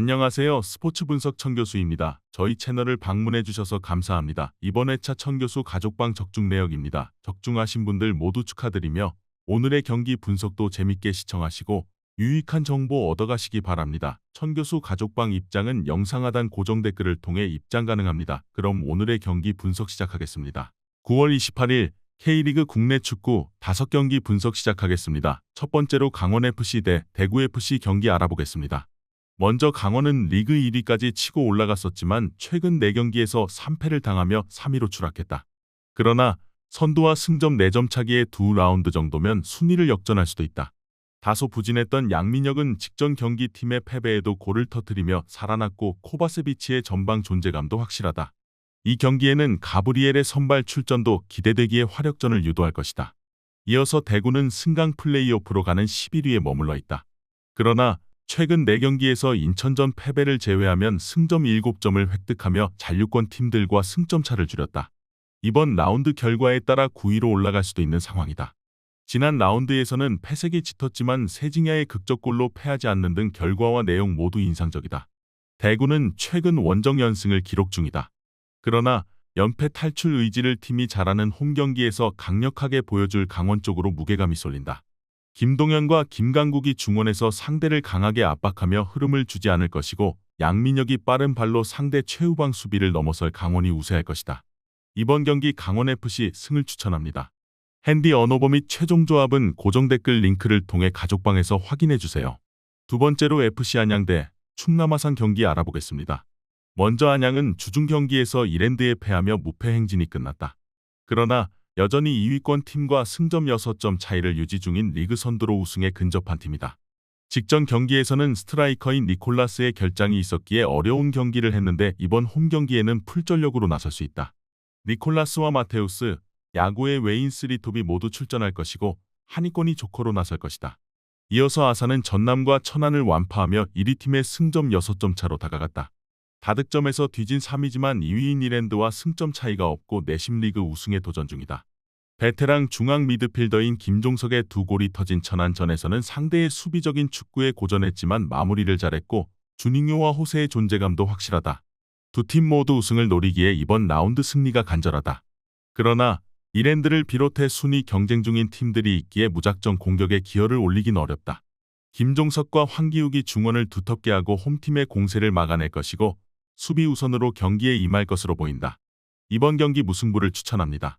안녕하세요. 스포츠 분석 청 교수입니다. 저희 채널을 방문해 주셔서 감사합니다. 이번 회차 청 교수 가족방 적중 내역입니다. 적중하신 분들 모두 축하드리며 오늘의 경기 분석도 재밌게 시청하시고 유익한 정보 얻어가시기 바랍니다. 천 교수 가족방 입장은 영상 하단 고정 댓글을 통해 입장 가능합니다. 그럼 오늘의 경기 분석 시작하겠습니다. 9월 28일 K리그 국내 축구 5경기 분석 시작하겠습니다. 첫 번째로 강원FC 대 대구FC 경기 알아보겠습니다. 먼저 강원은 리그 1위까지 치고 올라갔었지만 최근 4경기에서 3패를 당하며 3위로 추락했다. 그러나 선두와 승점 4점 차기의 두 라운드 정도면 순위를 역전할 수도 있다. 다소 부진했던 양민혁은 직전 경기 팀의 패배에도 골을 터뜨리며 살아났고 코바세비치의 전방 존재감도 확실하다. 이 경기에는 가브리엘의 선발 출전도 기대되기에 화력전을 유도할 것이다. 이어서 대구는 승강 플레이오프로 가는 11위에 머물러 있다. 그러나 최근 4경기에서 인천전 패배를 제외하면 승점 7점을 획득하며 잔류권 팀들과 승점 차를 줄였다. 이번 라운드 결과에 따라 9위로 올라갈 수도 있는 상황이다. 지난 라운드에서는 패색이 짙었지만 세징야의 극적골로 패하지 않는 등 결과와 내용 모두 인상적이다. 대구는 최근 원정 연승을 기록 중이다. 그러나 연패 탈출 의지를 팀이 잘하는 홈 경기에서 강력하게 보여줄 강원 쪽으로 무게감이 쏠린다. 김동현과 김강국이 중원에서 상대를 강하게 압박하며 흐름을 주지 않을 것이고 양민혁이 빠른 발로 상대 최후방 수비를 넘어설 강원이 우세할 것이다. 이번 경기 강원FC 승을 추천합니다. 핸디 언어버 및 최종 조합은 고정 댓글 링크를 통해 가족방에서 확인해 주세요. 두 번째로 FC 안양 대 충남아산 경기 알아보겠습니다. 먼저 안양은 주중 경기에서 이랜드에 패하며 무패 행진이 끝났다. 그러나 여전히 2위권 팀과 승점 6점 차이를 유지 중인 리그 선두로 우승에 근접한 팀이다. 직전 경기에서는 스트라이커인 니콜라스의 결장이 있었기에 어려운 경기를 했는데 이번 홈 경기에는 풀전력으로 나설 수 있다. 니콜라스와 마테우스, 야구의 외인 쓰리톱이 모두 출전할 것이고 한위권이 조커로 나설 것이다. 이어서 아산은 전남과 천안을 완파하며 1위 팀의 승점 6점 차로 다가갔다. 다득점에서 뒤진 3위지만 2위인 이랜드와 승점 차이가 없고 내심 리그 우승에 도전 중이다. 베테랑 중앙 미드필더인 김종석의 두 골이 터진 천안전에서는 상대의 수비적인 축구에 고전했지만 마무리를 잘했고 주닝요와 호세의 존재감도 확실하다. 두 팀 모두 우승을 노리기에 이번 라운드 승리가 간절하다. 그러나 이랜드를 비롯해 순위 경쟁 중인 팀들이 있기에 무작정 공격에 기여를 올리긴 어렵다. 김종석과 황기욱이 중원을 두텁게 하고 홈팀의 공세를 막아낼 것이고 수비 우선으로 경기에 임할 것으로 보인다. 이번 경기 무승부를 추천합니다.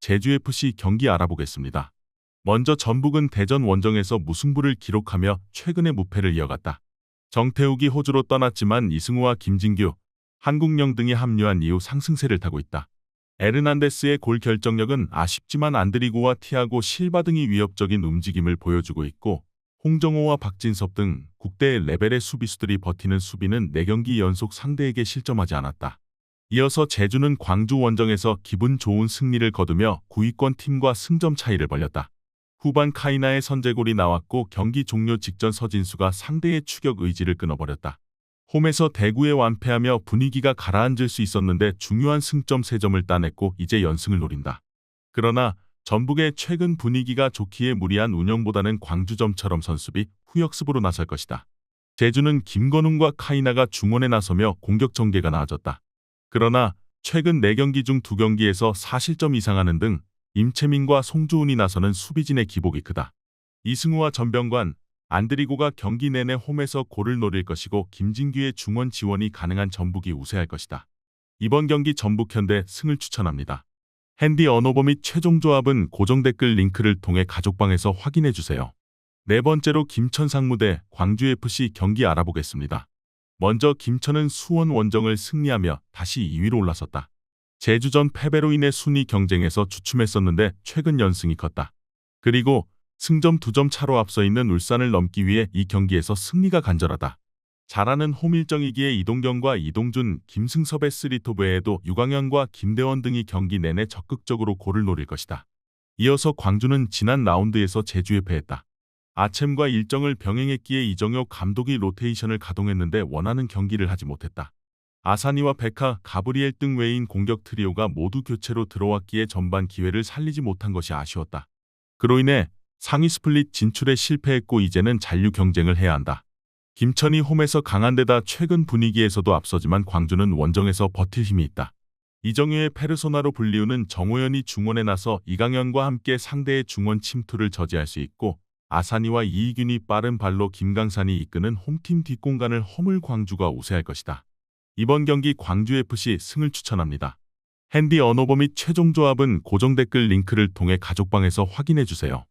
제주FC 경기 알아보겠습니다. 먼저 전북은 대전 원정에서 무승부를 기록하며 최근의 무패를 이어갔다. 정태욱이 호주로 떠났지만 이승우와 김진규, 한국령 등이 합류한 이후 상승세를 타고 있다. 에르난데스의 골 결정력은 아쉽지만 안드리고와 티아고 실바 등이 위협적인 움직임을 보여주고 있고 홍정호와 박진섭 등 국대 레벨의 수비수들이 버티는 수비는 4경기 연속 상대에게 실점하지 않았다. 이어서 제주는 광주 원정에서 기분 좋은 승리를 거두며 9위권 팀과 승점 차이를 벌렸다. 후반 카이나의 선제골이 나왔고 경기 종료 직전 서진수가 상대의 추격 의지를 끊어버렸다. 홈에서 대구에 완패하며 분위기가 가라앉을 수 있었는데 중요한 승점 3점을 따냈고 이제 연승을 노린다. 그러나 전북의 최근 분위기가 좋기에 무리한 운영보다는 광주점처럼 선수비 후역습으로 나설 것이다. 제주는 김건웅과 카이나가 중원에 나서며 공격 전개가 나아졌다. 그러나 최근 4경기 중 2경기에서 4실점 이상하는 등 임채민과 송주훈이 나서는 수비진의 기복이 크다. 이승우와 전병관, 안드리고가 경기 내내 홈에서 골을 노릴 것이고 김진규의 중원 지원이 가능한 전북이 우세할 것이다. 이번 경기 전북현대 승을 추천합니다. 핸디 언어버 및 최종 조합은 고정 댓글 링크를 통해 가족방에서 확인해 주세요. 네 번째로 김천 상무대 광주FC 경기 알아보겠습니다. 먼저 김천은 수원 원정을 승리하며 다시 2위로 올라섰다. 제주전 패배로 인해 순위 경쟁에서 주춤했었는데 최근 연승이 컸다. 그리고 승점 2점 차로 앞서 있는 울산을 넘기 위해 이 경기에서 승리가 간절하다. 잘하는 홈 일정이기에 이동경과 이동준, 김승섭의 쓰리톱 외에도 유광현과 김대원 등이 경기 내내 적극적으로 골을 노릴 것이다. 이어서 광주는 지난 라운드에서 제주에 패했다. 아챔과 일정을 병행했기에 이정효 감독이 로테이션을 가동했는데 원하는 경기를 하지 못했다. 아사니와 베카, 가브리엘 등 외인 공격 트리오가 모두 교체로 들어왔기에 전반 기회를 살리지 못한 것이 아쉬웠다. 그로 인해 상위 스플릿 진출에 실패했고 이제는 잔류 경쟁을 해야 한다. 김천이 홈에서 강한 데다 최근 분위기에서도 앞서지만 광주는 원정에서 버틸 힘이 있다. 이정효의 페르소나로 불리우는 정호연이 중원에 나서 이강현과 함께 상대의 중원 침투를 저지할 수 있고 아사니와 이희균이 빠른 발로 김강산이 이끄는 홈팀 뒷공간을 허물 광주가 우세할 것이다. 이번 경기 광주FC 승을 추천합니다. 핸디 언어버 및 최종 조합은 고정 댓글 링크를 통해 가족방에서 확인해 주세요.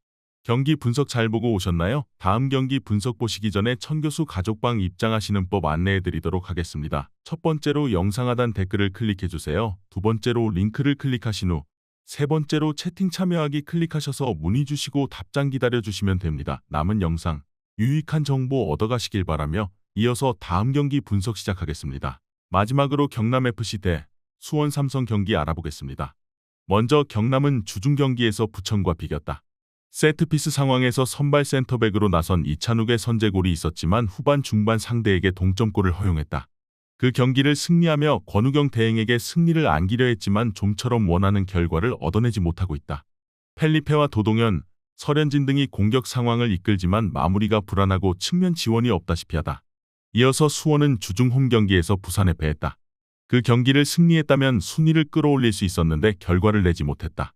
경기 분석 잘 보고 오셨나요? 다음 경기 분석 보시기 전에 천교수 가족방 입장하시는 법 안내해 드리도록 하겠습니다. 첫 번째로 영상 하단 댓글을 클릭해 주세요. 두 번째로 링크를 클릭하신 후 세 번째로 채팅 참여하기 클릭하셔서 문의 주시고 답장 기다려 주시면 됩니다. 남은 영상 유익한 정보 얻어가시길 바라며 이어서 다음 경기 분석 시작하겠습니다. 마지막으로 경남FC 대 수원 삼성 경기 알아보겠습니다. 먼저 경남은 주중 경기에서 부천과 비겼다. 세트피스 상황에서 선발 센터백으로 나선 이찬욱의 선제골이 있었지만 후반 중반 상대에게 동점골을 허용했다. 그 경기를 승리하며 권우경 대행에게 승리를 안기려 했지만 좀처럼 원하는 결과를 얻어내지 못하고 있다. 펠리페와 도동현, 설현진 등이 공격 상황을 이끌지만 마무리가 불안하고 측면 지원이 없다시피 하다. 이어서 수원은 주중 홈 경기에서 부산에 패했다. 그 경기를 승리했다면 순위를 끌어올릴 수 있었는데 결과를 내지 못했다.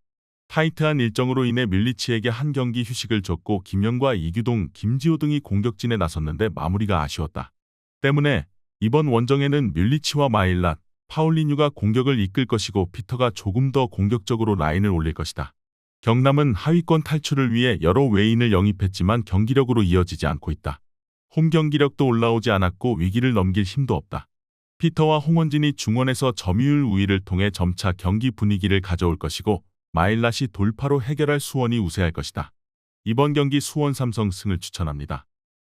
타이트한 일정으로 인해 밀리치에게 한 경기 휴식을 줬고 김영과 이규동, 김지호 등이 공격진에 나섰는데 마무리가 아쉬웠다. 때문에 이번 원정에는 밀리치와 마일랏, 파울리뉴가 공격을 이끌 것이고 피터가 조금 더 공격적으로 라인을 올릴 것이다. 경남은 하위권 탈출을 위해 여러 외인을 영입했지만 경기력으로 이어지지 않고 있다. 홈 경기력도 올라오지 않았고 위기를 넘길 힘도 없다. 피터와 홍원진이 중원에서 점유율 우위를 통해 점차 경기 분위기를 가져올 것이고 마일랏이 돌파로 해결할 수원이 우세할 것이다. 이번 경기 수원 삼성 승을 추천합니다.